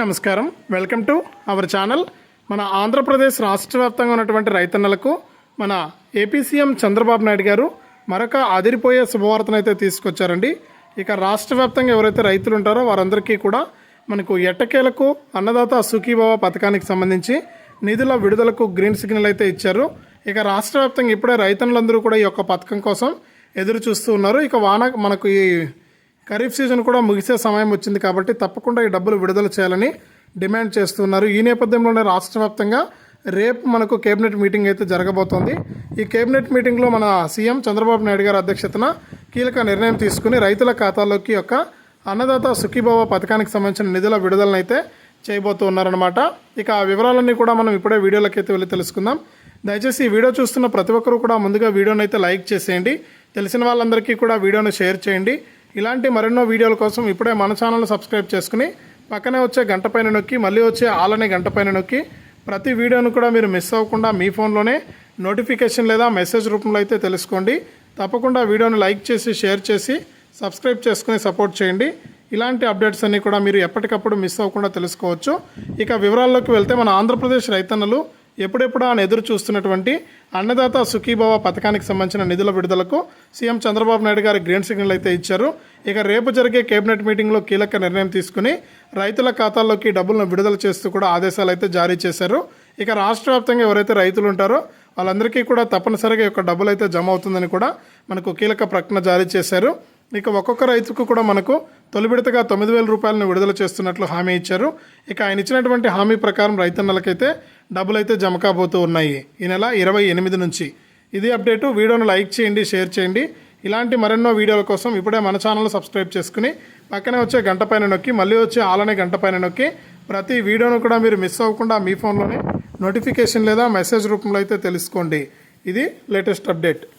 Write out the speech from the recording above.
నమస్కారం. Welcome to our channel మన ఆంధ్రప్రదేశ్ రాష్ట్ర వ్యాప్తంగా ఉన్నటువంటి రైతన్నలకు మన ఏపీ సీఎం చంద్రబాబు నాయుడు గారు మరొక అదిరిపోయే శుభవార్తను అయితే తీసుకొచ్చారండి. ఇక రాష్ట్ర వ్యాప్తంగా ఎవరైతే రైతులు ఉంటారో వారందరికీ కూడా మనకు ఎట్టకేలకు అన్నదాత సుఖీభావ పథకానికి సంబంధించి నిధుల విడుదలకు గ్రీన్ సిగ్నల్ అయితే ఇచ్చారు. ఇక రాష్ట్ర వ్యాప్తంగా ఇప్పుడే రైతన్నులందరూ కూడా ఈ యొక్క పథకం కోసం ఎదురు చూస్తూ ఉన్నారు. ఇక వాన మనకు ఈ ఖరీఫ్ సీజన్ కూడా ముగిసే సమయం వచ్చింది కాబట్టి తప్పకుండా ఈ డబ్బులు విడుదల చేయాలని డిమాండ్ చేస్తున్నారు. ఈ నేపథ్యంలోనే రాష్ట్ర వ్యాప్తంగా రేపు మనకు కేబినెట్ మీటింగ్ అయితే జరగబోతోంది. ఈ కేబినెట్ మీటింగ్లో మన సీఎం చంద్రబాబు నాయుడు గారి అధ్యక్షతన కీలక నిర్ణయం తీసుకుని రైతుల ఖాతాలోకి యొక్క అన్నదాత సుఖీభావ పథకానికి సంబంధించిన నిధుల విడుదలనైతే చేయబోతూ ఉన్నారనమాట ఇక ఆ వివరాలన్నీ కూడా మనం ఇప్పుడే వీడియోలోకి అయితే వెళ్ళి తెలుసుకుందాం. దయచేసి ఈ వీడియో చూస్తున్న ప్రతి ఒక్కరూ కూడా ముందుగా వీడియోని అయితే లైక్ చేసేయండి. తెలిసిన వాళ్ళందరికీ కూడా వీడియోను షేర్ చేయండి. ఇలాంటి మరెన్నో వీడియోల కోసం ఇప్పుడే మన ఛానల్ సబ్స్క్రైబ్ చేసుకుని పక్కనే వచ్చే గంట పైన నొక్కి మళ్ళీ వచ్చే ఆల్ అనే గంట పైన నొక్కి ప్రతి వీడియోను కూడా మీరు మిస్ అవ్వకుండా మీ ఫోన్లోనే నోటిఫికేషన్ లేదా మెసేజ్ రూపంలో అయితే తెలుసుకోండి. తప్పకుండా వీడియోని లైక్ చేసి షేర్ చేసి సబ్స్క్రైబ్ చేసుకుని సపోర్ట్ చేయండి. ఇలాంటి అప్డేట్స్ అన్నీ కూడా మీరు ఎప్పటికప్పుడు మిస్ అవ్వకుండా తెలుసుకోవచ్చు. ఇక వివరాల్లోకి వెళ్తే మన ఆంధ్రప్రదేశ్ రైతన్నలు ఎప్పుడెప్పుడు ఆయన ఎదురు చూస్తున్నటువంటి అన్నదాత సుఖీభావ పథకానికి సంబంధించిన నిధుల విడుదలకు సీఎం చంద్రబాబు నాయుడు గారి గ్రీన్ సిగ్నల్ అయితే ఇచ్చారు. ఇక రేపు జరిగే కేబినెట్ మీటింగ్లో కీలక నిర్ణయం తీసుకుని రైతుల ఖాతాల్లోకి డబ్బులను విడుదల చేస్తూ కూడా ఆదేశాలు అయితే జారీ చేశారు. ఇక రాష్ట్ర వ్యాప్తంగా ఎవరైతే రైతులు ఉంటారో వాళ్ళందరికీ కూడా తప్పనిసరిగా యొక్క డబ్బులు అయితే జమ అవుతుందని కూడా మనకు కీలక ప్రకటన జారీ చేశారు. ఇక ఒక్కొక్క రైతుకు కూడా మనకు తొలి విడతగా తొమ్మిది వేల రూపాయలను విడుదల చేస్తున్నట్లు హామీ ఇచ్చారు. ఇక ఆయన ఇచ్చినటువంటి హామీ ప్రకారం రైతన్నలకైతే డబ్బులు అయితే జమ కాబోతూ ఉన్నాయి. ఈ నెల ఇరవై ఎనిమిది నుంచి. ఇది అప్డేటు. వీడియోను లైక్ చేయండి షేర్ చేయండి. ఇలాంటి మరెన్నో వీడియోల కోసం ఇప్పుడే మన ఛానల్ సబ్స్క్రైబ్ చేసుకుని పక్కనే వచ్చే గంట పైన నొక్కి మళ్ళీ వచ్చే ఆలనే గంట పైన నొక్కి ప్రతి వీడియోను కూడా మీరు మిస్ అవ్వకుండా మీ ఫోన్లోనే నోటిఫికేషన్ లేదా మెసేజ్ రూపంలో అయితే తెలుసుకోండి. ఇది లేటెస్ట్ అప్డేట్.